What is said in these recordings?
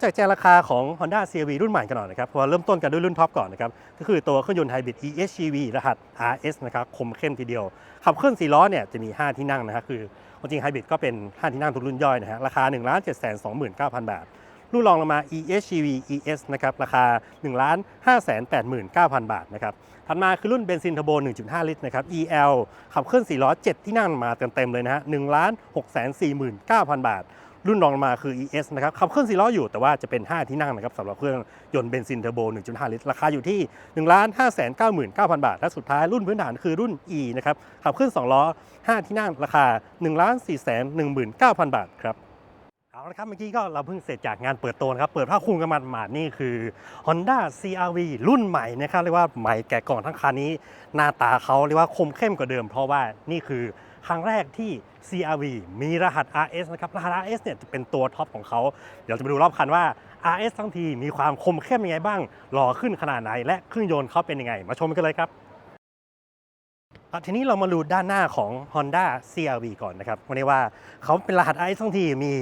แจกแจงราคาของ Honda CRV รุ่นใหม่กันหน่อยนะครับเพราะเริ่มต้นกันด้วยรุ่นท็อปก่อนนะครับ ก็คือตัวเครื่องยนต์ไฮบริด EHEV รหัส RS นะครับ คมเข้มทีเดียว ขับเคลื่อน4ล้อเนี่ยจะมี 5 ที่นั่งนะครับ คือควจริงไฮบริดก็เป็น 5 ที่นั่งทุกรุ่นย่อยนะฮะ ราคา 1 7 2 9 0 0 0 บาท รุ่นรองลงมา EHEV ES นะครับ ราคา 1 5 8 9 0 0 0 บาทนะครับ ถัดมาคือรุ่นเบนซินเทอร์โบ 1.5 ลิตรนะครับ EL ขับเคลื่อน4ล้อ 7 ที่นั่งมาเต็มๆเลยนะฮะ1 6 4 9 0 0 0 บาท รุ่นรองมาคือ ES นะครับขับเคลื่อนสี่ล้ออยู่แต่ว่าจะเป็น 5 ที่นั่งนะครับสำหรับเครื่องยนต์เบนซินเทอร์โบ 1.5 ลิตร ราคาอยู่ที่ 1 5 9 9 0 0 0 บาท และสุดท้ายรุ่นพื้นฐานคือรุ่น E นะครับขับเคลื่อน2ล้อ 5 ที่นั่งราคา 1 4 1 9 0 0 0 บาทครับ เอาละครับเมื่อกี้ก็เราเพิ่งเสร็จจากงานเปิดตัวนะครับเปิดผ้าคลุมกันมาหมาดๆนี่คือ Honda CRV รุ่นใหม่นะครับเรียกว่าใหม่แก่กล่องทั้งคันนี้หน้าตาเขาเรียกว่าคมเข้มกว่าเดิม เพราะว่านี่คือครั้งแรกที่ CRV มีรหัส RS นะครับรหัส RS เนี่ยจะเป็นตัวท็อปของเขา เดี๋ยวจะไปดูรอบคันว่า RS ทั้งทีมีความคมเข้มยังไงบ้างหล่อขึ้นขนาดไหน และเครื่องยนต์เขาเป็นยังไง มาชมกันเลยครับ ทีนี้เรามาดูด้านหน้าของ Honda CRV ก่อนนะครับวันนี้ว่าเขาเป็นรหัส RS ทั้งทีมี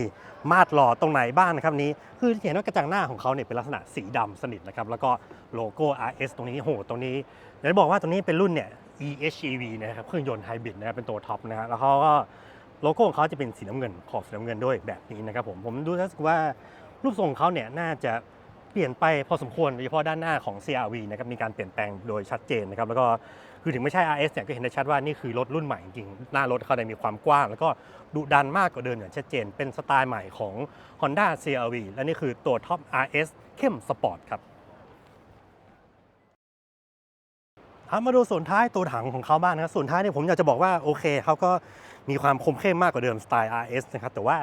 มาตรหล่อตรงไหนบ้างนะครับนี้ คือเห็นว่ากระจังหน้าของเขาเนี่ยเป็นลักษณะสีดำสนิทนะครับ แล้วก็โลโก้ RS ตรงนี้โหตรงนี้อยากจะบอกว่าตรงนี้เป็นรุ่นเนี่ย EHEV นะครับเครื่องยนต์ไฮบริดนะครับเป็นตัวท็อปนะฮะแล้วเขาก็โลโก้ของเขาจะเป็นสีน้ำเงินขอบสีน้ำเงินด้วยแบบนี้นะครับผมผมดูรู้สึกว่ารูปทรงของเขาเนี่ยน่าจะ เปลี่ยนไปพอสมควรโดยเฉพาะด้านหน้าของ CRV นะครับมีการเปลี่ยนแปลงโดยชัดเจนนะครับแล้วก็คือถึงไม่ใช่ RS เนี่ยก็เห็นได้ชัดว่านี่คือรถรุ่นใหม่จริงหน้ารถเขาได้มีความกว้าง แล้วก็ดุดันมากกว่าเดิมอย่างชัดเจน เป็นสไตล์ใหม่ของ Honda CRV และนี่คือตัวท็อป RS เข้มสปอร์ตครับเอามาดูส่วนท้ายตัวถังของเขาบ้างนะครับส่วนท้ายเนี่ยผมอยากจะบอกว่าโอเคเขาก็มีความคมเข้มมากกว่าเดิมสไตล์ RS นะครับแต่ว่า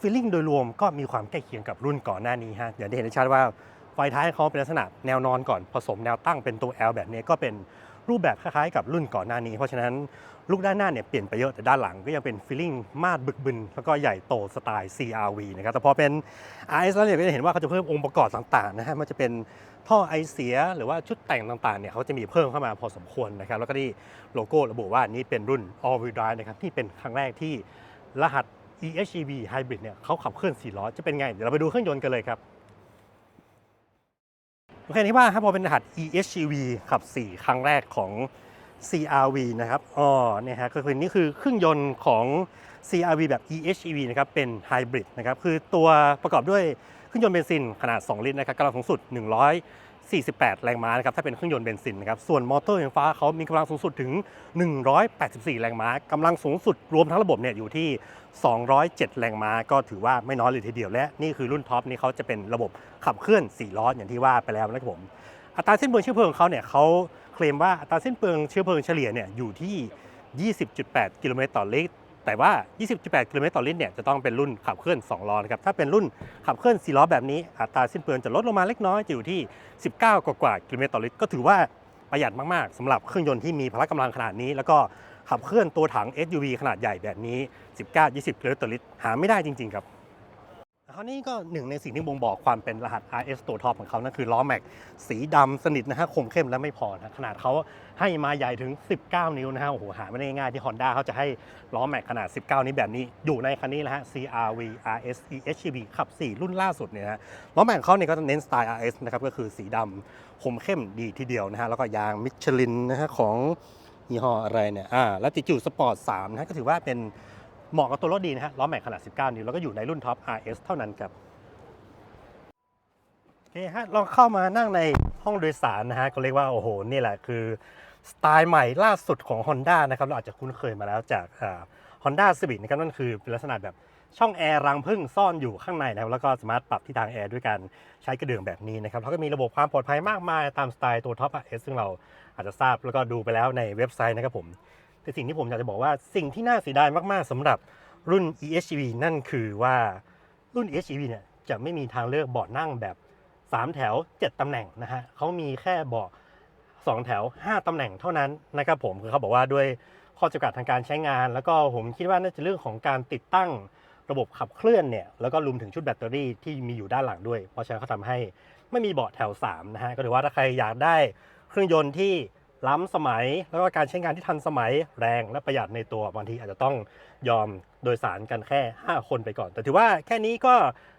ฟีลลิ่งโดยรวมก็มีความใกล้เคียงกับรุ่นก่อนหน้านี้ฮะอย่างที่เห็นได้ชัดว่าไฟท้ายเขาเป็นลักษณะแนวนอนก่อนผสมแนวตั้งเป็นตัว L แบบนี้ก็เป็นรูปแบบคล้ายๆกับรุ่นก่อนหน้านี้ เพราะฉะนั้นลูกด้านหน้าเนี่ยเปลี่ยนไปเยอะแต่ด้านหลังก็ยังเป็นฟีลลิ่งมาดบึกบึน แล้วก็ใหญ่โตสไตล์ CRV นะครับแต่พอเป็น RS แล้วเนี่ยก็จะเห็นว่าเขาจะเพิ่มองค์ประกอบต่างๆนะฮะมันจะเป็นท่อไอเสียหรือว่าชุดแต่งต่างๆเนี่ยเขาจะมีเพิ่มเข้ามาพอสมควรนะครับแล้วก็ที่โลโก้ระบุว่านี่เป็นรุ่น All Wheel Drive นะครับที่เป็นครั้งแรกที่รหัส EHEV Hybrid เนี่ยเขาขับเคลื่อน4ล้อจะเป็นไง เดี๋ยวเราไปดูเครื่องยนต์กันเลยครับ โอเคที่ว่าครับพอเป็นรหัส EHEV ขับ 4 ครั้งแรกของ CRV นะครับอ๋อเนี่ยฮะก็คือนี่คือเครื่องยนต์ของ CRV แบบ EHEV นะครับเป็นไฮบริดนะครับคือตัวประกอบด้วยเครื่องยนต์เบนซินขนาด 2 ลิตรนะครับกำลังสูงสุด 48 แรงม้านะครับถ้าเป็นเครื่องยนต์เบนซินนะครับส่วนมอเตอร์ไฟฟ้าเขามีกำลังสูงสุดถึง 184 แรงม้ากำลังสูงสุดรวมทั้งระบบเนี่ยอยู่ที่ 207 แรงม้าก็ถือว่าไม่น้อยเลยทีเดียวและนี่คือรุ่นท็อปนี่เขาจะเป็นระบบขับเคลื่อน 4 ล้ออย่างที่ว่าไปแล้วนะครับผมอัตราสิ้นเปลืองเชื้อเพลิงของเขาเนี่ยเขาเคลมว่าอัตราสิ้นเปลืองเชื้อเพลิงเฉลี่ยเนี่ยอยู่ที่ 20.8 กิโลเมตรต่อลิตร แต่ว่า 20.8 กิโลเมตรต่อลิตรเนี่ยจะต้องเป็นรุ่นขับเคลื่อน 2 ล้อนะครับ ถ้าเป็นรุ่นขับเคลื่อน 4 ล้อแบบนี้ อัตราสิ้นเปลืองจะลดลงมาเล็กน้อยจะอยู่ที่ 19 กว่ากว่ากิโลเมตรต่อลิตร ก็ถือว่าประหยัดมากๆสำหรับเครื่องยนต์ที่มีพละกำลังขนาดนี้ แล้วก็ขับเคลื่อนตัวถัง SUV ขนาดใหญ่แบบนี้ 19-20 กิโลเมตรต่อลิตร หาไม่ได้จริงๆครับ คราวนี้ก็หนึ่งในสิ่งที่บ่งบอกความเป็นรหัส RS ตัวท็อปของเขานั่นคือล้อแม็กสีดำสนิทนะฮะคมเข้มและไม่พอนะขนาดเขาให้มาใหญ่ถึง 19 นิ้วนะฮะโอ้โหหาไม่ได้ง่ายที่ Honda เขาจะให้ล้อแม็กขนาด 19 นิ้วแบบนี้ อยู่ในคันนี้แหละฮะ CRV RS EHEV ขับ 4 รุ่นล่าสุดเนี่ยฮะล้อแม็กเขาเนี่ยก็จะเน้นสไตล์ RS นะครับก็คือสีดำคมเข้มดีทีเดียวนะฮะแล้วก็ยางมิชลินนะฮะของยี่ห้ออะไรเนี่ยอ่าแล้วติจูสปอร์ต3นะฮะก็ถือว่าเป็น เหมาะกับตัวรถดีนะฮะล้อแม็กขนาด 19 นิ้วแล้วก็อยู่ในรุ่นท็อป RS เท่านั้นครับโอเคฮะลองเข้ามานั่งในห้องโดยสารนะฮะก็เรียกว่าโอ้โหนี่แหละคือสไตล์ใหม่ล่าสุดของ Honda นะครับเราอาจจะคุ้นเคยมาแล้วจากฮอ่า Honda Civic นะครับนั่นคือเป็นลักษณะแบบช่องแอร์รังพึ่งซ่อนอยู่ข้างในนะครับแล้วก็สามารถปรับที่ทางแอร์ด้วยการใช้กระเดื่องแบบนี้นะครับแล้วก็มีระบบความปลอดภัยมากมายตามสไตล์ตัวท็อป RS ซึ่งเราอาจจะทราบแล้วก็ดูไปแล้วในเว็บไซต์นะครับผม แต่สิ่งที่ผมอยากจะบอกว่าสิ่งที่น่าเสียดายมากๆสำหรับรุ่น EHEV นั่นคือว่ารุ่น EHEV เนี่ยจะไม่มีทางเลือกเบาะนั่งแบบ 3 แถว 7ตำแหน่งนะฮะเขามีแค่เบาะ2 แถว 5ตำแหน่งเท่านั้นนะครับผมคือเขาบอกว่าด้วยข้อจำกัดทางการใช้งาน แล้วก็ผมคิดว่าน่าจะเรื่องของการติดตั้งระบบขับเคลื่อนเนี่ยแล้วก็รวมถึงชุดแบตเตอรี่ที่มีอยู่ด้านหลังด้วย เพราะฉะนั้นเขาทำให้ไม่มีเบาะแถว3นะฮะก็ถือว่าถ้าใครอยากได้เครื่องยนต์ที่ ล้ำสมัย แล้วก็การใช้งานที่ทันสมัยแรงและประหยัดในตัวบางทีอาจจะต้องยอมโดยสารกันแค่ 5 คนไปก่อน แต่ถือว่าแค่นี้ก็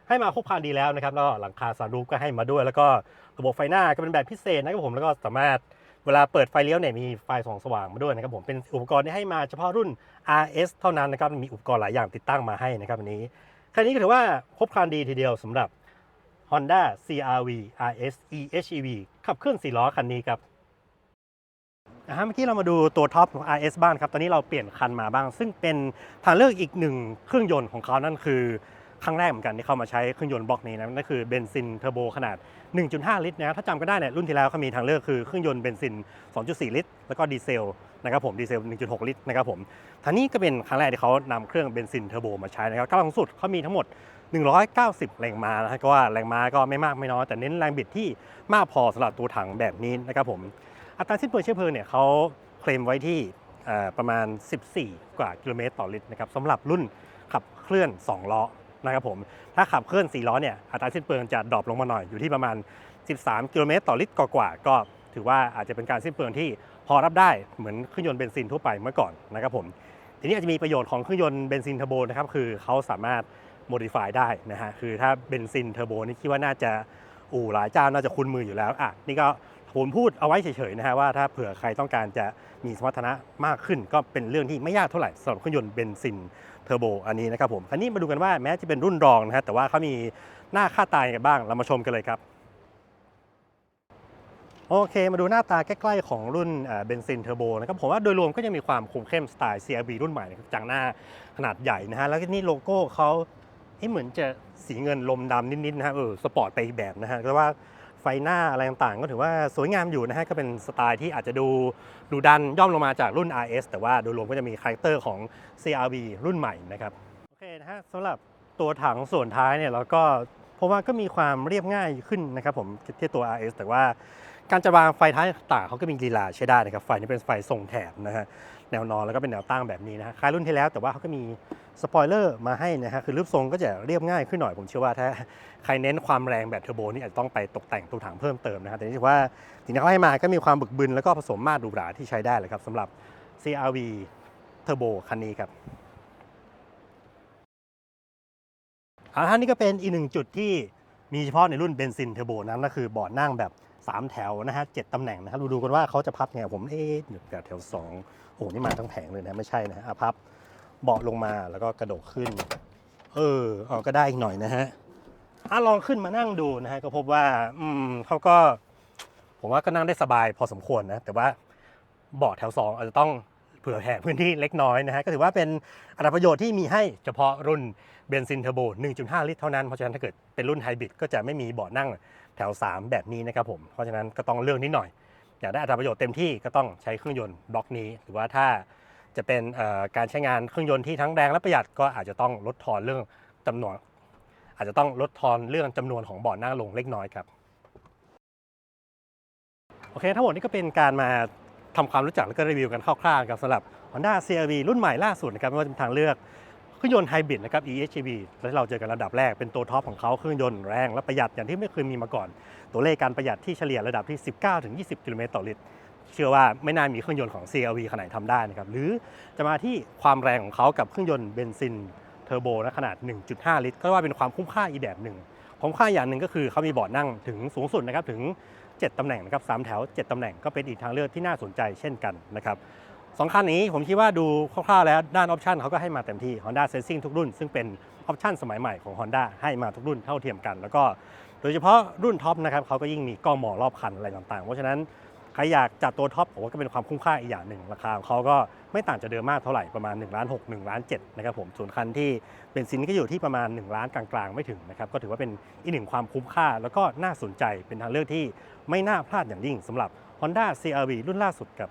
ให้มาครบครันดีแล้วนะครับแล้วก็หลังคาซารูฟก็ให้มาด้วย แล้วก็ระบบไฟหน้าก็เป็นแบบพิเศษนะครับผมแล้วก็สามารถเวลาเปิดไฟเลี้ยวเนี่ยมีไฟส่องสว่างมาด้วยนะครับผมเป็นอุปกรณ์ที่ให้มาเฉพาะรุ่น RS เท่านั้นนะครับมีอุปกรณ์หลายอย่างติดตั้งมาให้นะครับวันนี้คันนี้ก็ถือว่าครบครันดีทีเดียวสำหรับ Honda CRV RS eHEV ขับเคลื่อน4ล้อคันนี้ครับ นะฮะเมื่อกี้เรามาดูตัวท็อปของ RS บ้างครับ ตอนนี้เราเปลี่ยนคันมาบ้าง ซึ่งเป็นทางเลือกอีกหนึ่งเครื่องยนต์ของเขานั่นคือครั้งแรกเหมือนกันที่เข้ามาใช้เครื่องยนต์บล็อกนี้นะนั่นคือเบนซินเทอร์โบขนาด 1.5 ลิตรนะถ้าจำก็ได้เนี่ยรุ่นที่แล้วเขามีทางเลือกคือเครื่องยนต์เบนซิน 2.4 ลิตร แล้วก็ดีเซลนะครับผมดีเซล 1.6 ลิตรนะครับผมทางนี้ก็เป็นครั้งแรกที่เขานำเครื่องเบนซินเทอร์โบมาใช้นะครับกำลังสุดเขามีทั้งหมด 190 แรงม้านะฮะก็ว่าแรงม้าก็ไม่มากไม่น้อยแต่เน้นแรงบิดที่มากพอสำหรับตัวถังแบบนี้นะครับผม อัตราสิ้นเปลืองเชื้อเพลิงเนี่ยเขาเคลมไว้ที่ประมาณ 14 กว่ากิโลเมตรต่อลิตรนะครับสำหรับรุ่นขับเคลื่อน 2 ล้อนะครับผม ถ้าขับเคลื่อน 4 ล้อเนี่ย อัตราสิ้นเปลืองจะดรอปลงมาหน่อย อยู่ที่ประมาณ 13 กิโลเมตรต่อลิตรกว่าๆ ก็ถือว่าอาจจะเป็นการสิ้นเปลืองที่พอรับได้เหมือนเครื่องยนต์เบนซินทั่วไปเมื่อก่อนนะครับผม ทีนี้อาจจะมีประโยชน์ของเครื่องยนต์เบนซินเทอร์โบนะครับ คือเขาสามารถ modify ได้นะฮะ คือถ้าเบนซินเทอร์โบนี่คิดว่าน่าจะอู่หลายเจ้าน่าจะคุ้นมืออยู่แล้ว อะ นี่ก็ ผมพูดเอาไว้เฉยๆนะฮะว่าถ้าเผื่อใครต้องการจะมีสมรรถนะมากขึ้น ก็เป็นเรื่องที่ไม่ยากเท่าไหร่สำหรับเครื่องยนต์เบนซินเทอร์โบอันนี้นะครับผมอันนี้มาดูกันว่าแม้จะเป็นรุ่นรองนะฮะแต่ว่าเขามีหน้าค่าตายกันบ้างเรามาชมกันเลยครับโอเค มาดูหน้าตาใกล้ ๆ ของรุ่นเบนซินเทอร์โบนะครับผมว่าโดยรวมก็ยังมีความคมเข้มสไตล์ CRV รุ่นใหม่จากหน้าขนาดใหญ่นะฮะแล้วก็นี่โลโก้เขาเอ๊ะเหมือนจะสีเงินลมดำนิดๆนะฮะเออสปอร์ตไปอีกแบบนะฮะแต่ว่า ไฟหน้าอะไรต่างๆ ก็ถือว่าสวยงามอยู่นะฮะก็เป็นสไตล์ที่อาจจะดูดูดันย่อมลงมาจากรุ่น RS แต่ว่าโดยรวมก็จะมีคาแรคเตอร์ของ CRV รุ่นใหม่นะครับโอเคนะฮะสำหรับตัวถังส่วนท้ายเนี่ยเราก็เพราะว่าก็มีความเรียบง่ายขึ้นนะครับผมเทียบตัว RS แต่ว่าการจะวางไฟท้ายต่างเขาก็มีลีลาใช้ได้นะครับไฟนี่เป็นไฟทรงแถบนะฮะ แนวนอนแล้วก็เป็นแนวตั้งแบบนี้นะคล้ายรุ่นที่แล้วแต่ว่าเขาก็มีสปอยเลอร์มาให้นะฮะคือรูปทรงก็จะเรียบง่ายขึ้นหน่อยผมเชื่อว่าถ้าใครเน้นความแรงแบบเทอร์โบนี่อาจจะต้องไปตกแต่งตัวถังเพิ่มเติมนะฮะแต่นี่ถือว่าสิ่งที่เขาให้มาก็มีความบึกบึนแล้วก็ผสมมาตรหรูหราที่ใช้ได้เลยครับสำหรับ CRV Turbo คันนี้ครับอาท่านี้ก็เป็นอีกหนึ่งจุดที่มีเฉพาะในรุ่นเบนซินเทอร์โบนั้นก็คือเบาะนั่งแบบ 3 แถวนะฮะเจ็ดตำแหน่งนะครับดูดูกันว่าเขาจะพับไงผมเอ๊ะเดี๋ยวแบบแถว2โอ้โหนี่มาทั้งแผงเลยนะไม่ใช่นะฮะพับเบาะลงมาแล้วก็กระโดดขึ้น เออเอาก็ได้อีกหน่อยนะฮะอะลองขึ้นมานั่งดูนะฮะก็พบว่า อืมเขาก็ ผมว่าก็นั่งได้สบายพอสมควรนะแต่ว่าเบาะแถว2อาจจะต้องเผื่อแผ่พื้นที่เล็กน้อยนะฮะก็ถือว่าเป็นอัตราประโยชน์ที่มีให้เฉพาะรุ่นเบนซินเทอร์โบ 1.5 ลิตรเท่านั้น เพราะฉะนั้นถ้าเกิดเป็นรุ่นไฮบริดก็จะไม่มีเบาะนั่ง แถว 3 แบบนี้นะครับผมเพราะฉะนั้นก็ต้องเลือกนิดหน่อย อยากได้อัตราประโยชน์เต็มที่ก็ต้องใช้เครื่องยนต์บล็อกนี้ หรือว่าถ้าจะเป็นการใช้งานเครื่องยนต์ที่ทั้งแรงและประหยัดก็อาจจะต้องลดทอนเรื่องจำนวน อาจจะต้องลดทอนเรื่องจำนวนของบาะนั่งลงเล็กน้อยครับโอเคทั้งหมดนี้ก็เป็นการมาทำความรู้จักและก็รีวิวกันคร่าวๆครับสำหรับ Honda CRV รุ่นใหม่ล่าสุดนะครับไม่ว่าจะเป็นทางเลือก เครื่องยนต์ไฮบริดนะครับ eHEV และที่เราเจอกันระดับแรกเป็นตัวท็อปของเขาเครื่องยนต์แรงและประหยัดอย่างที่ไม่เคยมีมาก่อน ตัวเลขการประหยัดที่เฉลี่ยระดับที่ 19-20 กิโลเมตรต่อลิตรเชื่อว่าไม่น่ามีเครื่องยนต์ของ CRV ขนาดไหนทำได้นะครับหรือจะมาที่ความแรงของเขากับเครื่องยนต์เบนซินเทอร์โบนะขนาด 1.5 ลิตร ก็ว่าเป็นความคุ้มค่าอีกแบบหนึ่งคุ้มค่าอย่างหนึ่งก็คือเขามีเบาะนั่งถึงสูงสุดนะครับถึง 7ตำแหน่งนะครับสามแถว 7ตำแหน่งก็เป็นอีกทางเลือกที่น่าสนใจเช่นกันนะครับ สองคันนี้ผมคิดว่าดูคร่าวๆแล้วด้านออปชันเขาก็ให้มาเต็มที่ Honda Sensing ทุกรุ่น ซึ่งเป็นออปชันสมัยใหม่ของ Honda ให้มาทุกรุ่นเท่าเทียมกัน แล้วก็โดยเฉพาะรุ่นท็อปนะครับเขาก็ยิ่งมีกล้องหมอรอบคันอะไรต่างๆ เพราะฉะนั้นใครอยากจัดตัวท็อปผมว่าก็เป็นความคุ้มค่าอีกอย่างหนึ่งราคาเขาก็ไม่ต่างจากเดิมมากเท่าไหร่ประมาณ1ล้าน6 1ล้าน7นะครับผมส่วนคันที่เป็นซินก็อยู่ที่ประมาณ 1 ล้านกลางๆ ไม่ถึงนะครับก็ถือว่าเป็นอีกหนึ่งความคุ้มค่า แล้วก็น่าสนใจเป็นทางเลือกที่ไม่น่าพลาดอย่างยิ่งสำหรับ Honda CRV รุ่นล่าสุดกับ